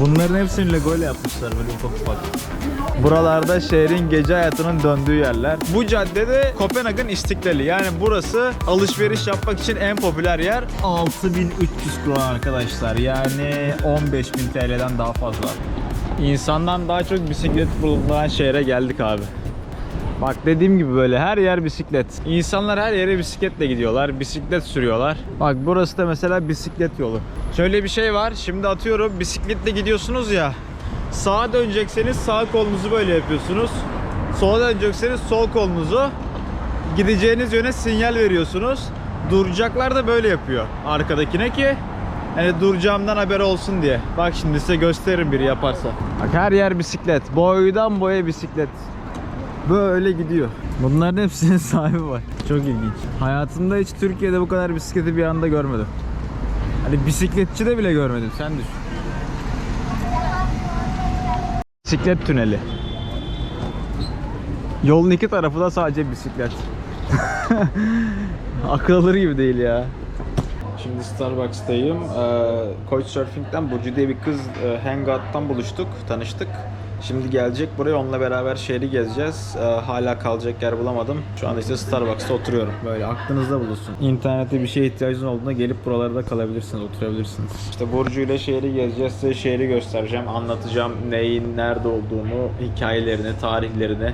Bunların hepsini Lego yapmışlar böyle ufak ufak. Buralarda şehrin gece hayatının döndüğü yerler. Bu caddede Kopenhag'ın istiklali. Yani burası alışveriş yapmak için en popüler yer. 6300 kron arkadaşlar. Yani 15000 TL'den daha fazla. İnsandan daha çok bisiklet bulunan şehre geldik abi. Bak dediğim gibi böyle her yer bisiklet. İnsanlar her yere bisikletle gidiyorlar. Bisiklet sürüyorlar. Bak burası da mesela bisiklet yolu. Şöyle bir şey var. Şimdi atıyorum bisikletle gidiyorsunuz ya. Sağa dönecekseniz sağ kolunuzu böyle yapıyorsunuz. Sola dönecekseniz sol kolunuzu gideceğiniz yöne sinyal veriyorsunuz. Duracaklar da böyle yapıyor arkadakine ki hani duracağımdan haber olsun diye. Bak şimdi size gösteririm biri yaparsa. Bak her yer bisiklet. Boydan boya bisiklet. Böyle gidiyor. Bunların hepsinin sahibi var. Çok ilginç. Hayatımda hiç Türkiye'de bu kadar bisikleti bir anda görmedim. Hani bisikletçi de bile görmedim. Sen düşün. Bisiklet tüneli. Yolun iki tarafı da sadece bisiklet. Akıl alır gibi değil ya. Şimdi Starbucks'tayım. Ee, Couchsurfing'den Burcu diye bir kız e, Hangout'tan buluştuk, tanıştık. Şimdi gelecek buraya onunla beraber şehri gezeceğiz. Ee, hala kalacak yer bulamadım. Şu anda işte Starbucks'ta oturuyorum. Böyle aklınızda bulunsun. İnternette bir şeye ihtiyacınız olduğunda gelip buralarda kalabilirsiniz, oturabilirsiniz. İşte Burcu ile şehri gezeceğiz. Size şehri göstereceğim, anlatacağım neyin nerede olduğunu, hikayelerini, tarihlerini.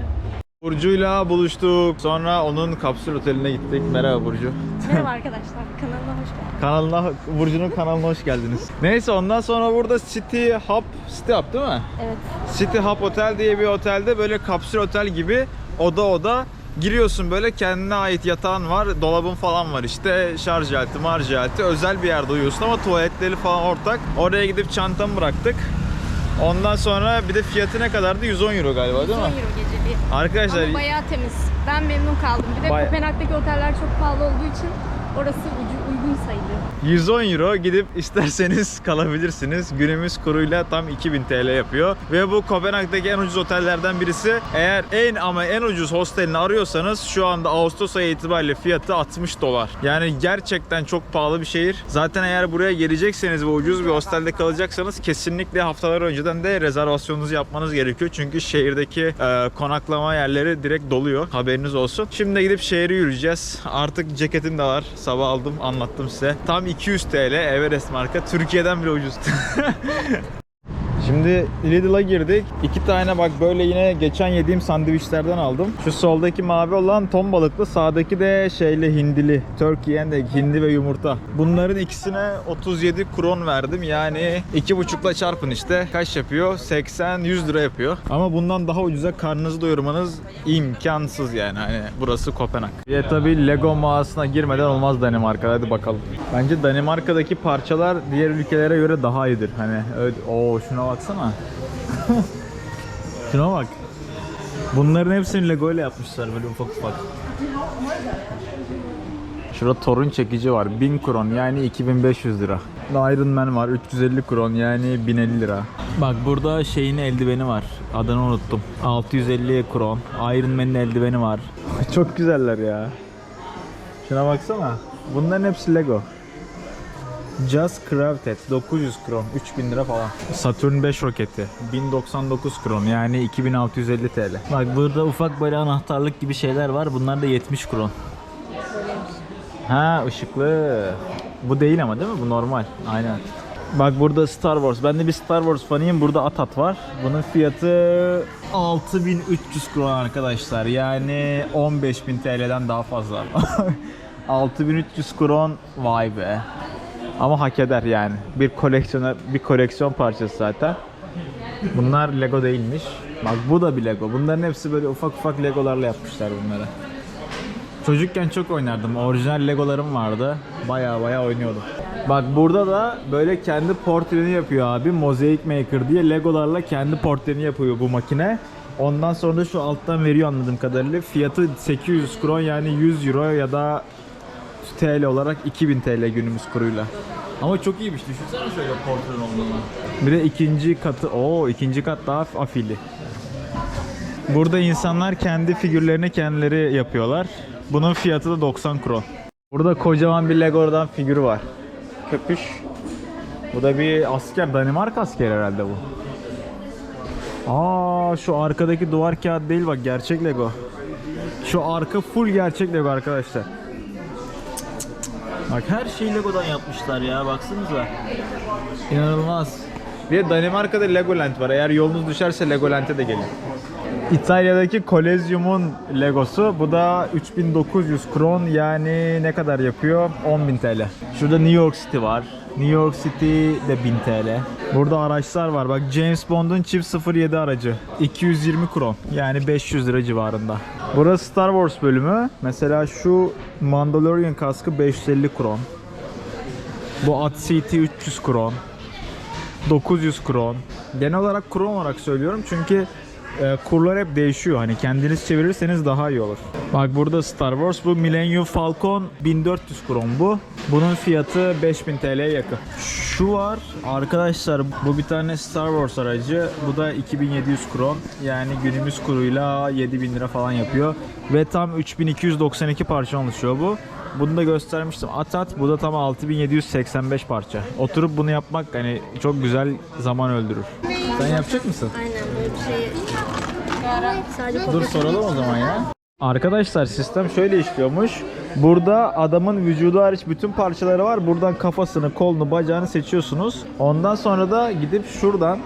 Burcu'yla buluştuk. Sonra onun kapsül oteline gittik. Merhaba Burcu. Merhaba arkadaşlar, kanalıma hoş geldiniz. Kanalına, Burcu'nun kanalına hoş geldiniz. Neyse ondan sonra burada City Hub, City Hub değil mi? Evet, City Hub Otel diye bir otelde böyle kapsül otel gibi oda oda giriyorsun böyle kendine ait yatağın var, dolabın falan var işte şarj aleti, marj aleti özel bir yerde uyuyorsun ama tuvaletleri falan ortak. Oraya gidip çantamı bıraktık. Ondan sonra bir de fiyatı ne kadardı? 110 euro galiba değil 110 mi? euro geceliği. Arkadaşlar Ama bayağı temiz. Ben memnun kaldım. Bir de Baya- Kopenhag'daki oteller çok pahalı olduğu için orası ucu, uygun sayılıyor. 110 euro gidip isterseniz kalabilirsiniz. Günümüz kuruyla tam 2000 TL yapıyor. Ve bu Kopenhag'daki en ucuz otellerden birisi. Eğer en ama en ucuz hostelini arıyorsanız şu anda Ağustos ayı itibariyle fiyatı 60 dolar. Yani gerçekten çok pahalı bir şehir. Zaten eğer buraya gelecekseniz ve ucuz bir hostelde kalacaksanız kesinlikle haftalar önceden de rezervasyonunuzu yapmanız gerekiyor. Çünkü şehirdeki e, konaklama yerleri direkt doluyor. Haberiniz olsun. Şimdi gidip şehri yürüyeceğiz. Artık ceketim de var. Sabah aldım anlattım size. Tam 200 TL Everest marka. Türkiye'den bile ucuz. Şimdi Lidl'a girdik. İki tane bak böyle yine geçen yediğim sandviçlerden aldım. Şu soldaki mavi olan ton balıklı, sağdaki de şeyli hindili. And egg, hindi ve yumurta. Bunların ikisine 37 kron verdim. Yani iki buçukla çarpın işte. Kaç yapıyor? 80-100 lira yapıyor. Ama bundan daha ucuza karnınızı doyurmanız imkansız yani. Hani burası Kopenhag. Ya tabii Lego mağazasına girmeden olmaz Danimarka'da. Hadi bakalım. Bence Danimarka'daki parçalar diğer ülkelere göre daha iyidir. Hani oo şuna baksana. şuna bak. Bunların hepsini Lego ile yapmışlar böyle ufak ufak. Şurada torun çekici var. 1000 kron yani 2500 lira. Iron Man var 350 kron yani 1050 lira. Bak burada şeyin eldiveni var. Adını unuttum. 650 kron. Iron Man'in eldiveni var. Çok güzeller ya. Şuna baksana. Bunların hepsi Lego. Just Crafted 900 kron 3000 lira falan. Saturn 5 roketi 1099 kron yani 2650 TL. Bak burada ufak böyle anahtarlık gibi şeyler var. Bunlar da 70 kron. Ha ışıklı. Bu değil ama değil mi? Bu normal. Aynen. Bak burada Star Wars. Ben de bir Star Wars fanıyım. Burada Atat var. Bunun fiyatı 6300 kron arkadaşlar. Yani 15000 TL'den daha fazla. 6300 kron vay be. Ama hak eder yani. Bir koleksiyoner, bir koleksiyon parçası zaten. Bunlar Lego değilmiş. Bak bu da bir Lego. Bunların hepsi böyle ufak ufak Legolarla yapmışlar bunları. Çocukken çok oynardım. Orijinal Legolarım vardı. Baya baya oynuyordum. Bak burada da böyle kendi portreni yapıyor abi. Mosaic Maker diye Legolarla kendi portreni yapıyor bu makine. Ondan sonra şu alttan veriyor anladığım kadarıyla. Fiyatı 800 kron yani 100 euro ya da TL olarak 2000 TL günümüz kuruyla. Ama çok iyiymiş. Düşünsene şöyle portren olduğunu. Bir de ikinci katı. Oo ikinci kat daha afili. Burada insanlar kendi figürlerini kendileri yapıyorlar. Bunun fiyatı da 90 kron. Burada kocaman bir Lego'dan figür var. Köpüş. Bu da bir asker, Danimarka askeri herhalde bu. Aa şu arkadaki duvar kağıt değil bak gerçek Lego. Şu arka full gerçek Lego arkadaşlar. Bak her şeyi Lego'dan yapmışlar ya baksanıza. İnanılmaz. Bir de Danimarka'da Legoland var. Eğer yolunuz düşerse Legoland'e de gelin. İtalya'daki Kolezyum'un Legosu. Bu da 3900 kron yani ne kadar yapıyor? 10.000 TL. Şurada New York City var. New York City de 1000 TL. Burada araçlar var. Bak James Bond'un çift 07 aracı. 220 kron. Yani 500 lira civarında. Burası Star Wars bölümü. Mesela şu Mandalorian kaskı 550 kron. Bu At CT 300 kron. 900 kron. Genel olarak kron olarak söylüyorum çünkü e, kurlar hep değişiyor. Hani kendiniz çevirirseniz daha iyi olur. Bak burada Star Wars bu Millennium Falcon 1400 kron bu. Bunun fiyatı 5000 TL'ye yakın. Şu var arkadaşlar bu bir tane Star Wars aracı. Bu da 2700 kron. Yani günümüz kuruyla 7000 lira falan yapıyor. Ve tam 3292 parça oluşuyor bu. Bunu da göstermiştim. At at bu da tam 6785 parça. Oturup bunu yapmak hani çok güzel zaman öldürür. Sen yapacak mısın? Aynen böyle bir şey. Sadece Dur soralım o zaman ya. Arkadaşlar sistem şöyle işliyormuş. Burada adamın vücudu hariç bütün parçaları var. Buradan kafasını, kolunu, bacağını seçiyorsunuz. Ondan sonra da gidip şuradan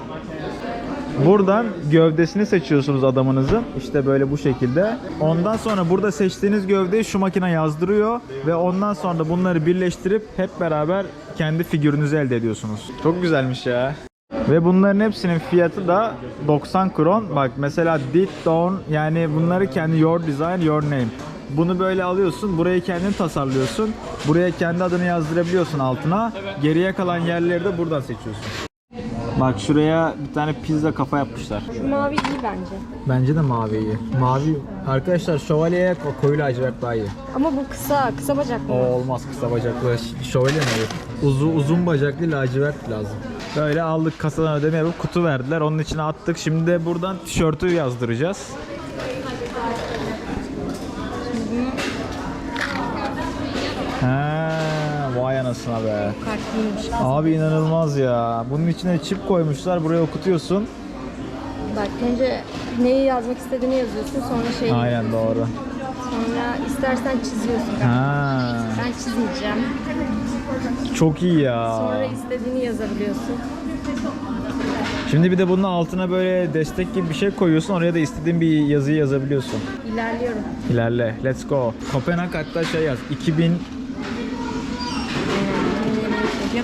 Buradan gövdesini seçiyorsunuz adamınızın. İşte böyle bu şekilde. Ondan sonra burada seçtiğiniz gövdeyi şu makine yazdırıyor ve ondan sonra da bunları birleştirip hep beraber kendi figürünüzü elde ediyorsunuz. Çok güzelmiş ya. Ve bunların hepsinin fiyatı da 90 kron. Bak mesela did down yani bunları kendi your design your name. Bunu böyle alıyorsun, burayı kendin tasarlıyorsun. Buraya kendi adını yazdırabiliyorsun altına. Geriye kalan yerleri de buradan seçiyorsun. Bak şuraya bir tane pizza kafa yapmışlar. Şu mavi iyi bence. Bence de mavi iyi. Mavi arkadaşlar şövalyeye ko- koyu lacivert daha iyi. Ama bu kısa, kısa bacaklı. O olmaz kısa bacaklı. Ş- Şövalye mi olur? Uzun, uzun bacaklı lacivert lazım. Böyle aldık kasadan ödeme yapıp kutu verdiler. Onun içine attık. Şimdi de buradan tişörtü yazdıracağız. Ha, vay anasına be. Kartlıymış. Abi inanılmaz ya. Bunun içine çip koymuşlar. Buraya okutuyorsun. Bak önce neyi yazmak istediğini yazıyorsun sonra şeyi Aynen doğru. sonra istersen çiziyorsun. Ha, Ben çizmeyeceğim. çok iyi ya. Sonra istediğini yazabiliyorsun. Şimdi bir de bunun altına böyle destek gibi bir şey koyuyorsun. Oraya da istediğin bir yazıyı yazabiliyorsun. İlerliyorum. İlerle. Let's go. Kopenhag hatta şey yaz. 2000 Ya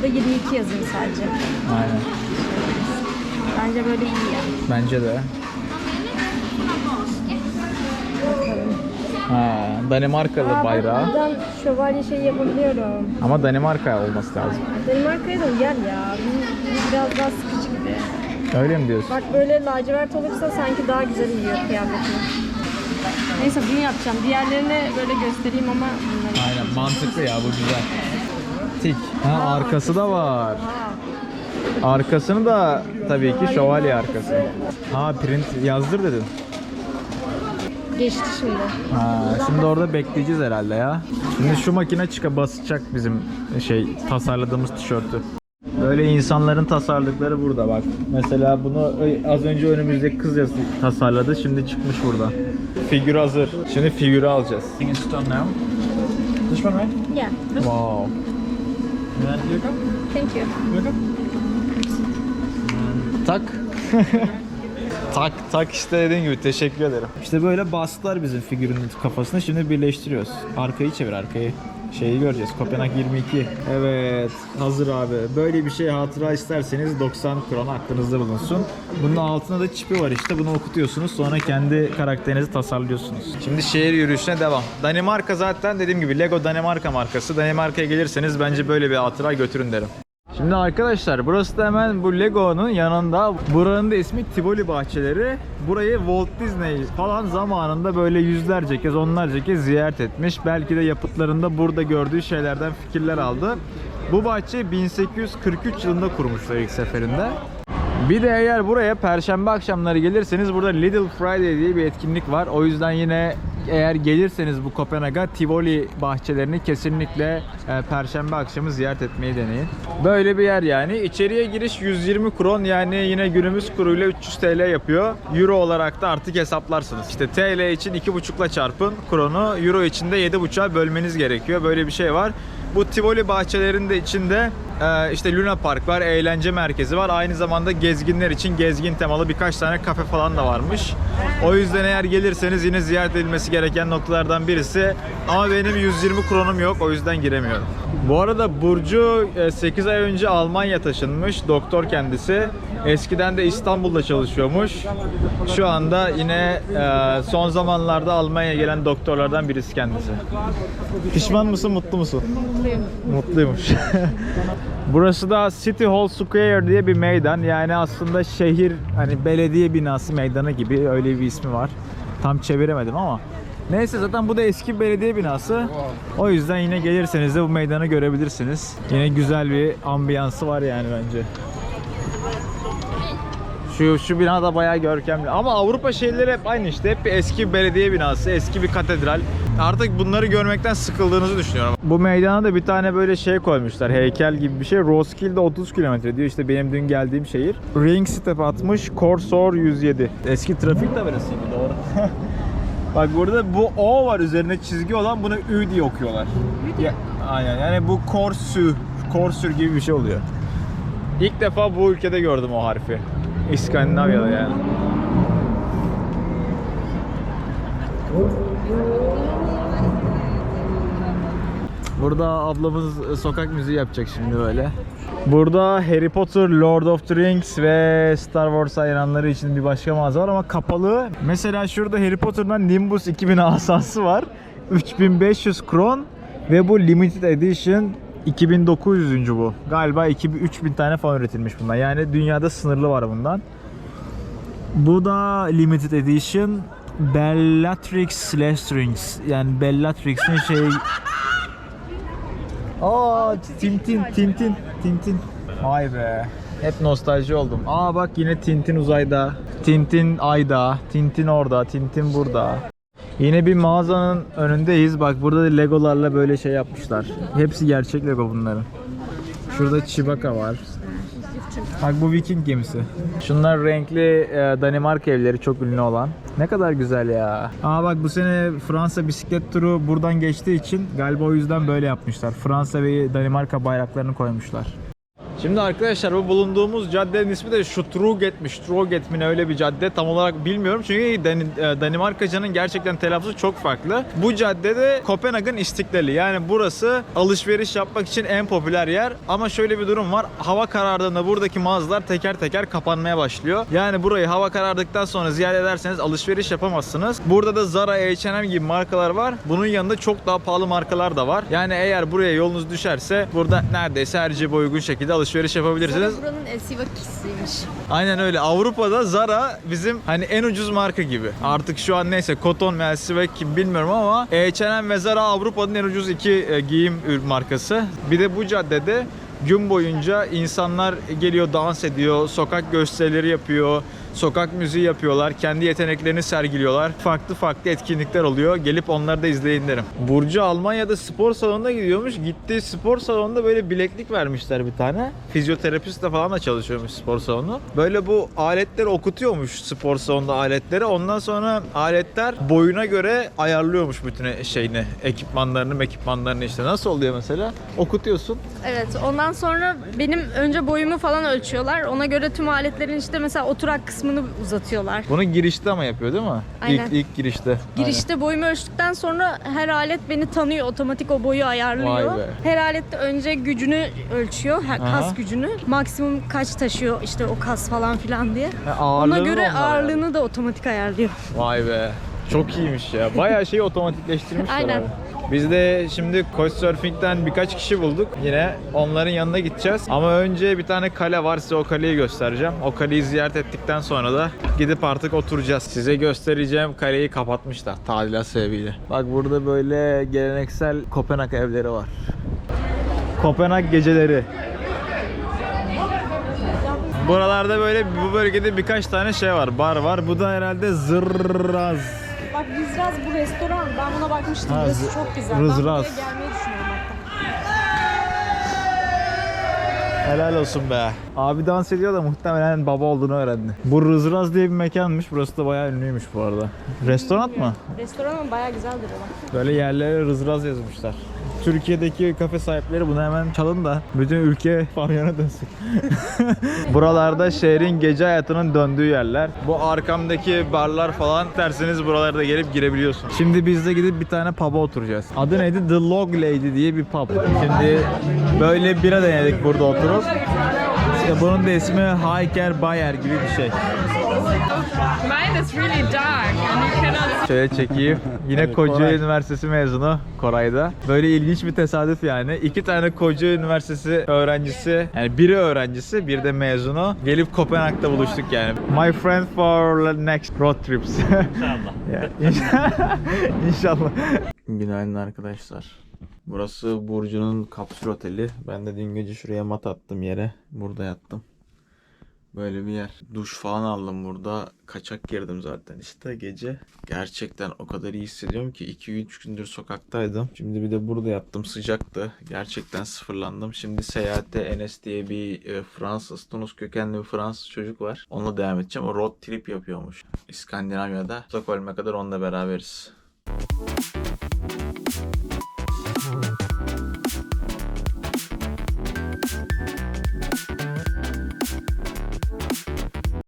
da 22 yazayım sadece. Aynen. Bence böyle iyi yani. Bence de. Ha, Danimarkalı Aa, bayrağı. Buradan şövalye şey yapabiliyorum. Ama Danimarka olması lazım. Danimarka'ya da uyar ya. Bu, bu biraz daha sıkıcı gibi. Öyle mi diyorsun? Bak böyle lacivert olursa sanki daha güzel uyuyor kıyafetine. Neyse bunu yapacağım. Diğerlerini böyle göstereyim ama bunları. Aynen mantıklı ya bu güzel. Tik. Ha arkası da var. Ha, Arkasını da tabii ki şövalye arkası. Ha print yazdır dedin. geçti şimdi. Ha, şimdi orada bekleyeceğiz herhalde ya. Şimdi şu makine çıka basacak bizim şey tasarladığımız tişörtü. Böyle insanların tasarladıkları burada bak. Mesela bunu az önce önümüzdeki kız tasarladı. Şimdi çıkmış burada. Figür hazır. Şimdi figürü alacağız. This one right? Yeah. Wow. Thank you. Tak. tak tak işte dediğin gibi teşekkür ederim. İşte böyle bastılar bizim figürün kafasını şimdi birleştiriyoruz. Arkayı çevir arkayı. Şeyi göreceğiz. Kopenhag 22. Evet hazır abi. Böyle bir şey hatıra isterseniz 90 kron aklınızda bulunsun. Bunun altında da çipi var işte. Bunu okutuyorsunuz. Sonra kendi karakterinizi tasarlıyorsunuz. Şimdi şehir yürüyüşüne devam. Danimarka zaten dediğim gibi Lego Danimarka markası. Danimarka'ya gelirseniz bence böyle bir hatıra götürün derim. Şimdi arkadaşlar burası da hemen bu Lego'nun yanında. Buranın da ismi Tivoli Bahçeleri. Burayı Walt Disney falan zamanında böyle yüzlerce kez onlarca kez ziyaret etmiş. Belki de yapıtlarında burada gördüğü şeylerden fikirler aldı. Bu bahçe 1843 yılında kurmuşlar ilk seferinde. Bir de eğer buraya perşembe akşamları gelirseniz burada Little Friday diye bir etkinlik var. O yüzden yine eğer gelirseniz bu Kopenhag'a Tivoli bahçelerini kesinlikle e, perşembe akşamı ziyaret etmeyi deneyin. Böyle bir yer yani. İçeriye giriş 120 kron yani yine günümüz kuruyla 300 TL yapıyor. Euro olarak da artık hesaplarsınız. İşte TL için 2,5'la çarpın kronu, Euro için de 7,5'a bölmeniz gerekiyor. Böyle bir şey var. Bu Tivoli bahçelerinde içinde işte Luna Park var, eğlence merkezi var. Aynı zamanda gezginler için gezgin temalı birkaç tane kafe falan da varmış. O yüzden eğer gelirseniz yine ziyaret edilmesi gereken noktalardan birisi. Ama benim 120 kronum yok o yüzden giremiyorum. Bu arada Burcu e, 8 ay önce Almanya taşınmış. Doktor kendisi. Eskiden de İstanbul'da çalışıyormuş. Şu anda yine e, son zamanlarda Almanya'ya gelen doktorlardan birisi kendisi. Pişman mısın, mutlu musun? Mutluyum. Mutluymuş. Burası da City Hall Square diye bir meydan. Yani aslında şehir hani belediye binası meydanı gibi öyle bir ismi var. Tam çeviremedim ama. Neyse zaten bu da eski belediye binası. O yüzden yine gelirseniz de bu meydanı görebilirsiniz. Yine güzel bir ambiyansı var yani bence. Şu şu bina da bayağı görkemli. Ama Avrupa şehirleri hep aynı işte. Hep bir eski belediye binası, eski bir katedral. Artık bunları görmekten sıkıldığınızı düşünüyorum. Bu meydana da bir tane böyle şey koymuşlar. Heykel gibi bir şey. Roskilde 30 kilometre diyor. İşte benim dün geldiğim şehir. Ring Step atmış. Korsor 107. Eski trafik tabelasıydı doğru. Bak burada bu O var üzerine çizgi olan bunu Ü diye okuyorlar. Ya, aynen yani bu Korsü, Korsür gibi bir şey oluyor. İlk defa bu ülkede gördüm o harfi. İskandinavya'da yani. Burada ablamız e, sokak müziği yapacak şimdi böyle. Burada Harry Potter, Lord of the Rings ve Star Wars hayranları için bir başka mağaza var ama kapalı. Mesela şurada Harry Potter'dan Nimbus 2000 asası var. 3500 kron ve bu limited edition 2900. bu. Galiba 2000 3000 tane falan üretilmiş bundan. Yani dünyada sınırlı var bundan. Bu da limited edition Bellatrix Lestrings. Yani Bellatrix'in şey Aa Tintin Tintin Tintin. Vay be. Hep nostalji oldum. Aa bak yine Tintin uzayda. Tintin ayda. Tintin orada. Tintin burada. Yine bir mağazanın önündeyiz. Bak burada da legolarla böyle şey yapmışlar. Hepsi gerçek lego bunların. Şurada Chewbacca var. Bak bu Viking gemisi. Şunlar renkli e, Danimarka evleri çok ünlü olan. Ne kadar güzel ya. Aa bak bu sene Fransa bisiklet turu buradan geçtiği için galiba o yüzden böyle yapmışlar. Fransa ve Danimarka bayraklarını koymuşlar. Şimdi arkadaşlar bu bulunduğumuz caddenin ismi de. Struget mi ne öyle bir cadde tam olarak bilmiyorum. Çünkü Dan- e, Danimarkaca'nın gerçekten telaffuzu çok farklı. Bu caddede Kopenhag'ın istiklali. Yani burası alışveriş yapmak için en popüler yer. Ama şöyle bir durum var. Hava karardığında buradaki mağazalar teker teker kapanmaya başlıyor. Yani burayı hava karardıktan sonra ziyaret ederseniz alışveriş yapamazsınız. Burada da Zara, H&M gibi markalar var. Bunun yanında çok daha pahalı markalar da var. Yani eğer buraya yolunuz düşerse burada neredeyse her cebe uygun şekilde alışveriş yapabilirsiniz. Zara buranın esivakisiymiş. Aynen öyle. Avrupa'da Zara bizim hani en ucuz marka gibi. Artık şu an neyse Koton ve Elsive kim bilmiyorum ama H&M ve Zara Avrupa'nın en ucuz iki e, giyim markası. Bir de bu caddede gün boyunca insanlar geliyor dans ediyor, sokak gösterileri yapıyor, sokak müziği yapıyorlar, kendi yeteneklerini sergiliyorlar. Farklı farklı etkinlikler oluyor. Gelip onları da izleyin derim. Burcu Almanya'da spor salonuna gidiyormuş. Gittiği spor salonunda böyle bileklik vermişler bir tane. Fizyoterapistle falan da çalışıyormuş spor salonu. Böyle bu aletleri okutuyormuş spor salonunda aletleri. Ondan sonra aletler boyuna göre ayarlıyormuş bütün şeyini, ekipmanlarını, ekipmanlarını işte. Nasıl oluyor mesela? Okutuyorsun. Evet ondan sonra benim önce boyumu falan ölçüyorlar. Ona göre tüm aletlerin işte mesela oturak kısmını uzatıyorlar. Bunu girişte ama yapıyor değil mi? Aynen. İlk, ilk girişte. Girişte boyumu ölçtükten sonra her alet beni tanıyor. Otomatik o boyu ayarlıyor. Vay be. Her alet de önce gücünü ölçüyor. her- Aha. Kas gücünü. Maksimum kaç taşıyor işte o kas falan filan diye. Ha, Ona ağırlığını göre onlar yani. ağırlığını da otomatik ayarlıyor. Vay be. Çok iyiymiş ya. Bayağı şeyi otomatikleştirmişler Aynen. abi. Biz de şimdi Couchsurfing'den birkaç kişi bulduk. Yine onların yanına gideceğiz. Ama önce bir tane kale var. Size o kaleyi göstereceğim. O kaleyi ziyaret ettikten sonra da gidip artık oturacağız. Size göstereceğim kaleyi kapatmışlar tadilat sebebiyle. Bak burada böyle geleneksel Kopenhag evleri var. Kopenhag geceleri. Buralarda böyle bu bölgede birkaç tane şey var. Bar var. Bu da herhalde Zırraz Rizraz bu restoran. Ben buna bakmıştım. Ha, Burası çok güzel. Rizraz. Ben buraya gelmeyi düşünüyorum hatta. Helal olsun be. Abi dans ediyor da muhtemelen baba olduğunu öğrendi. Bu Rızraz diye bir mekanmış. Burası da bayağı ünlüymüş bu arada. Restoran mı? Restoran ama bayağı güzel duruyorlar. Böyle yerlere Rızraz yazmışlar. Türkiye'deki kafe sahipleri bunu hemen çalın da bütün ülke pavyona dönsün. Buralarda şehrin gece hayatının döndüğü yerler. Bu arkamdaki barlar falan derseniz buralarda gelip girebiliyorsun. Şimdi biz de gidip bir tane pub'a oturacağız. Adı neydi? The Log Lady diye bir pub. Şimdi böyle bira denedik burada oturup. İşte bunun da ismi Hiker Bayer gibi bir şey. Mine is really dark and you cannot Şöyle çekeyim. Yine Kocaeli Üniversitesi mezunu Koray'da. Böyle ilginç bir tesadüf yani. İki tane Kocaeli Üniversitesi öğrencisi, yani biri öğrencisi, bir de mezunu. Gelip Kopenhag'da buluştuk yani. My friend for the next road trips. İnşallah. İnşallah. Günaydın arkadaşlar. Burası Burcu'nun kapsül oteli. Ben de dün gece şuraya mat attım yere. Burada yattım. Böyle bir yer. Duş falan aldım burada. Kaçak girdim zaten işte gece. Gerçekten o kadar iyi hissediyorum ki 2-3 gündür sokaktaydım. Şimdi bir de burada yattım sıcaktı. Gerçekten sıfırlandım. Şimdi seyahatte Enes diye bir e, Fransız, Tunus kökenli bir Fransız çocuk var. Onunla devam edeceğim. O road trip yapıyormuş. İskandinavya'da. Stockholm'e kadar onunla beraberiz.